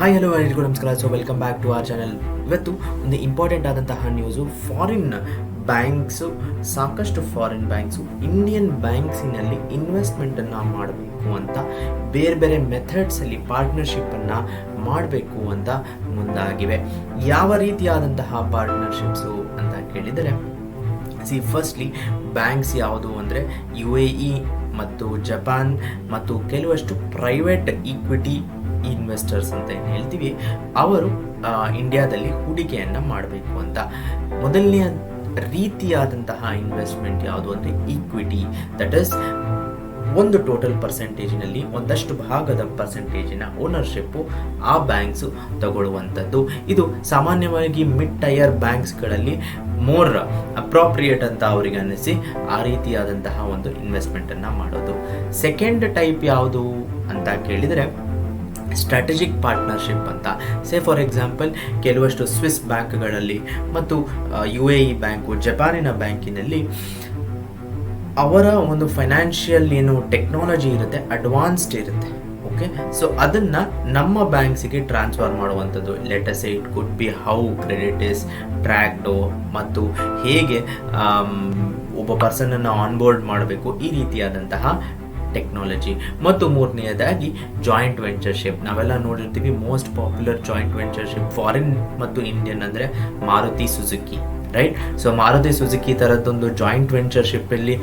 Hi hello ಎಲ್ರಿಗೂ ನಮಸ್ಕಾರ so welcome back to our channel ಇವತ್ತು ಒಂದು ಇಂಪಾರ್ಟೆಂಟ್ ಆದಂತಹ ನ್ಯೂಸು ಫಾರಿನ್ ಬ್ಯಾಂಕ್ಸು ಸಾಕಷ್ಟು ಫಾರಿನ್ ಬ್ಯಾಂಕ್ಸು ಇಂಡಿಯನ್ ಬ್ಯಾಂಕ್ಸಿನಲ್ಲಿ ಇನ್ವೆಸ್ಟ್ಮೆಂಟನ್ನು ಮಾಡಬೇಕು ಅಂತ, ಬೇರೆ ಬೇರೆ ಮೆಥಡ್ಸಲ್ಲಿ ಪಾರ್ಟ್ನರ್ಶಿಪ್ಪನ್ನು ಮಾಡಬೇಕು ಅಂತ ಮುಂದಾಗಿವೆ. ಯಾವ ರೀತಿಯಾದಂತಹ ಪಾರ್ಟ್ನರ್ಶಿಪ್ಸು ಅಂತ ಕೇಳಿದರೆ ಸಿ ಫಸ್ಟ್ಲಿ ಬ್ಯಾಂಕ್ಸ್ ಯಾವುದು ಅಂದರೆ ಯು ಎ ಇ ಮತ್ತು ಜಪಾನ್ ಮತ್ತು ಕೆಲವಷ್ಟು ಪ್ರೈವೇಟ್ ಈಕ್ವಿಟಿ ಇನ್ವೆಸ್ಟರ್ಸ್ ಅಂತ ಏನು ಹೇಳ್ತೀವಿ, ಅವರು ಇಂಡಿಯಾದಲ್ಲಿ ಹೂಡಿಕೆಯನ್ನು ಮಾಡಬೇಕು ಅಂತ. ಮೊದಲನೆಯ ರೀತಿಯಾದಂತಹ ಇನ್ವೆಸ್ಟ್ಮೆಂಟ್ ಯಾವುದು ಅಂದರೆ ಈಕ್ವಿಟಿ ದಟ್ ಇಸ್ ಒಂದು ಟೋಟಲ್ ಪರ್ಸೆಂಟೇಜಿನಲ್ಲಿ ಒಂದಷ್ಟು ಭಾಗದ ಪರ್ಸೆಂಟೇಜಿನ ಓನರ್ಶಿಪ್ಪು ಆ ಬ್ಯಾಂಕ್ಸು ತಗೊಳ್ಳುವಂಥದ್ದು. ಇದು ಸಾಮಾನ್ಯವಾಗಿ ಮಿಡ್ ಟೈಯರ್ ಬ್ಯಾಂಕ್ಸ್ಗಳಲ್ಲಿ ಮೋರ್ ಅಪ್ರಾಪ್ರಿಯೇಟ್ ಅಂತ ಅವರಿಗೆ ಅನ್ನಿಸಿ ಆ ರೀತಿಯಾದಂತಹ ಒಂದು ಇನ್ವೆಸ್ಟ್ಮೆಂಟನ್ನು ಮಾಡೋದು. ಸೆಕೆಂಡ್ ಟೈಪ್ ಯಾವುದು ಅಂತ ಕೇಳಿದರೆ ಸ್ಟ್ರಾಟಜಿಕ್ ಪಾರ್ಟ್ನರ್ಶಿಪ್ ಅಂತ. ಸೇ ಫಾರ್ ಎಕ್ಸಾಂಪಲ್ ಕೆಲವಷ್ಟು ಸ್ವಿಸ್ ಬ್ಯಾಂಕ್ಗಳಲ್ಲಿ ಮತ್ತು ಯು ಎ ಇ ಬ್ಯಾಂಕು ಜಪಾನಿನ ಬ್ಯಾಂಕಿನಲ್ಲಿ ಅವರ ಒಂದು ಫೈನಾನ್ಷಿಯಲ್ ಏನು ಟೆಕ್ನಾಲಜಿ ಇರುತ್ತೆ ಅಡ್ವಾನ್ಸ್ಡ್ ಇರುತ್ತೆ ಓಕೆ ಸೊ ಅದನ್ನು ನಮ್ಮ ಬ್ಯಾಂಕ್ಸಿಗೆ ಟ್ರಾನ್ಸ್ಫರ್ ಮಾಡುವಂಥದ್ದು. Let's it could be how credit is tracked ಮತ್ತು ಹೇಗೆ ಒಬ್ಬ ಪರ್ಸನನ್ನು ಆನ್ಬೋರ್ಡ್ ಮಾಡಬೇಕು, ಈ ರೀತಿಯಾದಂತಹ ಟೆಕ್ನಾಲಜಿ ಮತ್ತು ಮೂರನೆಯದಾಗಿ ಜಾಯಿಂಟ್ ವೆಂಚರ್ಶಿಪ್ ನಾವೆಲ್ಲ ನೋಡಿರ್ತೀವಿ most popular joint ventureship foreign ಮತ್ತು ಇಂಡಿಯನ್ ಅಂದರೆ Maruti Suzuki right so Maruti Suzuki ಥರದ್ದೊಂದು joint ವೆಂಚರ್ಶಿಪ್ಪಲ್ಲಿ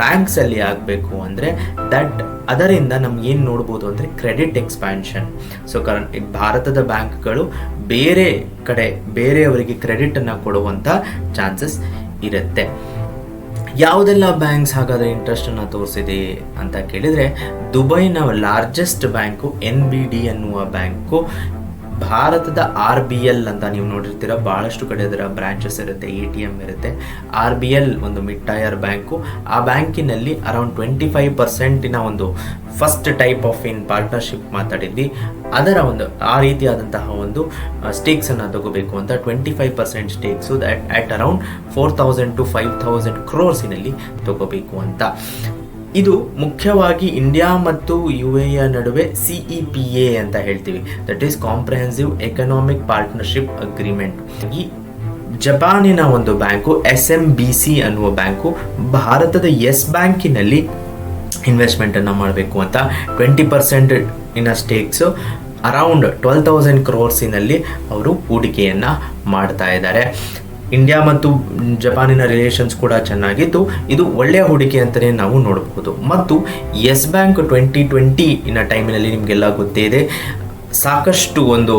ಬ್ಯಾಂಕ್ಸಲ್ಲಿ ಆಗಬೇಕು ಅಂದರೆ ದಟ್ ಅದರಿಂದ ನಮ್ಗೆ ಏನು ನೋಡ್ಬೋದು ಅಂದರೆ ಕ್ರೆಡಿಟ್ ಎಕ್ಸ್ಪ್ಯಾನ್ಷನ್ ಸೊ ಕರೆಂಟ್ ಭಾರತದ ಬ್ಯಾಂಕ್ಗಳು ಬೇರೆ ಕಡೆ, ಬೇರೆಯವರಿಗೆ ಕ್ರೆಡಿಟನ್ನು ಕೊಡುವಂಥ ಚಾನ್ಸಸ್ ಇರುತ್ತೆ. ಯಾವುದೆಲ್ಲ ಬ್ಯಾಂಕ್ಸ್ ಹಾಗಾದರೆ ಇಂಟ್ರೆಸ್ಟನ್ನು ತೋರಿಸಿದೆ ಅಂತ ಕೇಳಿದರೆ ದುಬೈನ largest bank N B D ಅನ್ನುವ ಬ್ಯಾಂಕು ಭಾರತದ ಆರ್ ಬಿ ಎಲ್ ಅಂತ ನೀವು ನೋಡಿರ್ತೀರ ಭಾಳಷ್ಟು ಕಡೆ ಅದರ ಬ್ರಾಂಚಸ್ ಇರುತ್ತೆ, ಎ ಟಿ ಎಂ ಇರುತ್ತೆ. ಆರ್ ಬಿ ಎಲ್ ಒಂದು ಮಿಡ್ ಟಯರ್ ಬ್ಯಾಂಕು ಆ ಬ್ಯಾಂಕಿನಲ್ಲಿ ಅರೌಂಡ್ ಟ್ವೆಂಟಿ ಫೈವ್ ಪರ್ಸೆಂಟಿನ ಒಂದು first type of in partnership ಮಾತಾಡಿದ್ವಿ. ಅದರ ಒಂದು, ಆ ರೀತಿಯಾದಂತಹ ಒಂದು ಸ್ಟೇಕ್ಸನ್ನು ತಗೋಬೇಕು ಅಂತ twenty five percent stakes that at around four thousand to five thousand ಕ್ರೋರ್ಸಿನಲ್ಲಿ ತಗೋಬೇಕು ಅಂತ. ಇದು ಮುಖ್ಯವಾಗಿ ಇಂಡಿಯಾ ಮತ್ತು ಯು ಎ ನಡುವೆ ಸಿಇ ಪಿ ಎ ಅಂತ ಹೇಳ್ತೀವಿ. That is comprehensive economic partnership agreement ಈ ಜಪಾನಿನ ಒಂದು bank S M B C ಅನ್ನುವ ಬ್ಯಾಂಕು, ಭಾರತದ ಎಸ್ ಬ್ಯಾಂಕಿನಲ್ಲಿ ಇನ್ವೆಸ್ಟ್ಮೆಂಟನ್ನು ಮಾಡಬೇಕು ಅಂತ. ಟ್ವೆಂಟಿ ಪರ್ಸೆಂಟ್ ಇನ್ನ ಸ್ಟೇಕ್ಸು ಅರೌಂಡ್ ಟ್ವೆಲ್ ತೌಸಂಡ್ ಕ್ರೋರ್ಸಿನಲ್ಲಿ ಅವರು ಹೂಡಿಕೆಯನ್ನು ಮಾಡ್ತಾ ಇದ್ದಾರೆ. ಇಂಡಿಯಾ ಮತ್ತು ಜಪಾನಿನ ರಿಲೇಷನ್ಸ್ ಕೂಡ ಚೆನ್ನಾಗಿದ್ದು, ಇದು ಒಳ್ಳೆಯ ಹೂಡಿಕೆ ಅಂತಲೇ ನಾವು ನೋಡಬಹುದು. ಮತ್ತು ಎಸ್ ಬ್ಯಾಂಕ್ ಟ್ವೆಂಟಿ ಟ್ವೆಂಟಿ ಇನ್ನ ಟೈಮಿನಲ್ಲಿ ನಿಮಗೆಲ್ಲ ಗೊತ್ತೇ ಇದೆ, ಸಾಕಷ್ಟು ಒಂದು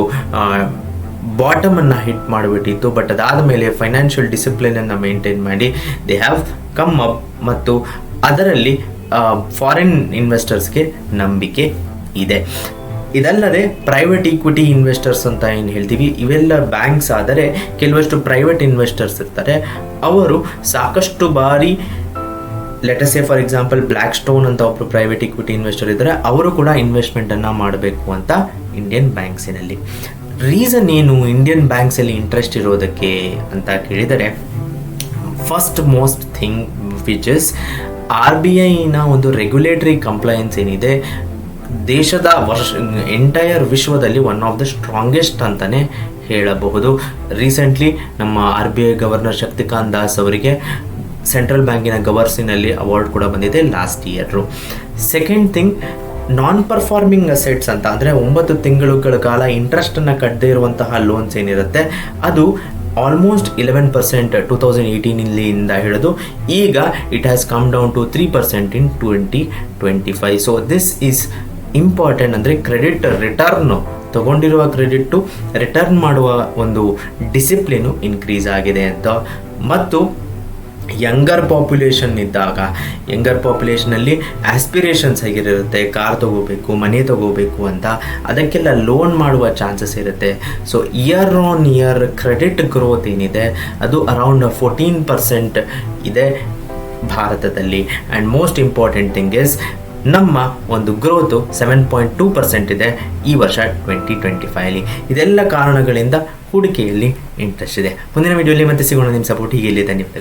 ಬಾಟಮನ್ನು ಹಿಟ್ ಮಾಡಿಬಿಟ್ಟಿತ್ತು ಬಟ್ ಅದಾದ ಮೇಲೆ ಫೈನಾನ್ಷಿಯಲ್ ಡಿಸಿಪ್ಲಿನನ್ನು ಮೇಂಟೈನ್ ಮಾಡಿ ದೇ ಹ್ಯಾವ್ ಕಮ್ ಅಪ್ ಮತ್ತು ಅದರಲ್ಲಿ ಫಾರಿನ್ ಇನ್ವೆಸ್ಟರ್ಸ್ಗೆ ನಂಬಿಕೆ ಇದೆ. ಇದಲ್ಲದೆ ಪ್ರೈವೇಟ್ ಈಕ್ವಿಟಿ ಇನ್ವೆಸ್ಟರ್ಸ್ ಅಂತ ಏನು ಹೇಳ್ತೀವಿ, ಇವೆಲ್ಲ ಬ್ಯಾಂಕ್ಸ್ ಆದರೆ ಕೆಲವಷ್ಟು ಪ್ರೈವೇಟ್ ಇನ್ವೆಸ್ಟರ್ಸ್ ಇರ್ತಾರೆ. ಅವರು ಸಾಕಷ್ಟು ಬಾರಿ let's say for example Blackstone ಅಂತ ಒಬ್ಬರು ಪ್ರೈವೇಟ್ ಇಕ್ವಿಟಿ ಇನ್ವೆಸ್ಟರ್ ಇದ್ದಾರೆ, ಅವರು ಕೂಡ ಇನ್ವೆಸ್ಟ್ಮೆಂಟನ್ನು ಮಾಡಬೇಕು ಅಂತ ಇಂಡಿಯನ್ ಬ್ಯಾಂಕ್ಸಿನಲ್ಲಿ ರೀಸನ್ ಏನು ಇಂಡಿಯನ್ ಬ್ಯಾಂಕ್ಸಲ್ಲಿ ಇಂಟ್ರೆಸ್ಟ್ ಇರೋದಕ್ಕೆ ಅಂತ ಕೇಳಿದರೆ first most thing which is R B ಐನ ಒಂದು ರೆಗ್ಯುಲೇಟರಿ ಕಂಪ್ಲೈನ್ಸ್ ಏನಿದೆ ದೇಶದ ವರ್ಷ ಎಂಟೈರ್ ವಿಶ್ವದಲ್ಲಿ ಒನ್ ಆಫ್ ದ ಸ್ಟ್ರಾಂಗೆಸ್ಟ್ ಅಂತಲೇ ಹೇಳಬಹುದು. ರೀಸೆಂಟ್ಲಿ ನಮ್ಮ R B I governor Shaktikanta Das ಅವರಿಗೆ ಸೆಂಟ್ರಲ್ ಬ್ಯಾಂಕಿನ ಗವರ್ಸಿನಲ್ಲಿ ಅವಾರ್ಡ್ ಕೂಡ ಬಂದಿದೆ last year second thing non performing assets ಅಂತ ಅಂದರೆ ಒಂಬತ್ತು ತಿಂಗಳುಗಳ ಕಾಲ ಇಂಟ್ರೆಸ್ಟನ್ನು ಕಟ್ಟದೇ ಇರುವಂತಹ ಲೋನ್ಸ್ ಏನಿರುತ್ತೆ, ಅದು almost eleven percent two thousand ಏಯ್ಟೀನಿಂದ ಹಿಡಿದು ಈಗ it has come down to three percent in twenty twenty five so this is important ಅಂದರೆ ಕ್ರೆಡಿಟ್ ರಿಟರ್ನು ತಗೊಂಡಿರುವ ಕ್ರೆಡಿಟ್ಟು ರಿಟರ್ನ್ ಮಾಡುವ ಒಂದು ಡಿಸಿಪ್ಲಿನು ಇನ್ಕ್ರೀಸ್ ಆಗಿದೆ ಅಂತ. ಮತ್ತು ಯಂಗರ್ ಪಾಪ್ಯುಲೇಷನ್ ಇದ್ದಾಗ ಯಂಗರ್ ಪಾಪ್ಯುಲೇಷನಲ್ಲಿ ಆಸ್ಪಿರೇಷನ್ಸ್ ಹೇಗಿರುತ್ತೆ ಕಾರ್ ತಗೋಬೇಕು ಮನೆ ತಗೋಬೇಕು ಅಂತ, ಅದಕ್ಕೆಲ್ಲ ಲೋನ್ ಮಾಡುವ ಚಾನ್ಸಸ್ ಇರುತ್ತೆ. So year on year credit growth ಏನಿದೆ, ಅದು ಅರೌಂಡ್ ಫೋರ್ಟೀನ್ ಪರ್ಸೆಂಟ್ ಇದೆ ಭಾರತದಲ್ಲಿ. And most important thing is ನಮ್ಮ ಒಂದು growth seven point two percent ಇದೆ ಈ ವರ್ಷ ಟ್ವೆಂಟಿ ಟ್ವೆಂಟಿ ಫೈವಲ್ಲಿ ಇದೆಲ್ಲ ಕಾರಣಗಳಿಂದ ಹೂಡಿಕೆಯಲ್ಲಿ ಇಂಟ್ರೆಸ್ಟ್ ಇದೆ. ಮುಂದಿನ ವಿಡಿಯೋಲಿ ಮತ್ತೆ ಸಿಗೋಣ. ನಿಮ್ಮ ಸಪೋರ್ಟ್ ಹೀಗೆ ಇಲ್ಲಿ ಧನ್ಯವಾದಗಳು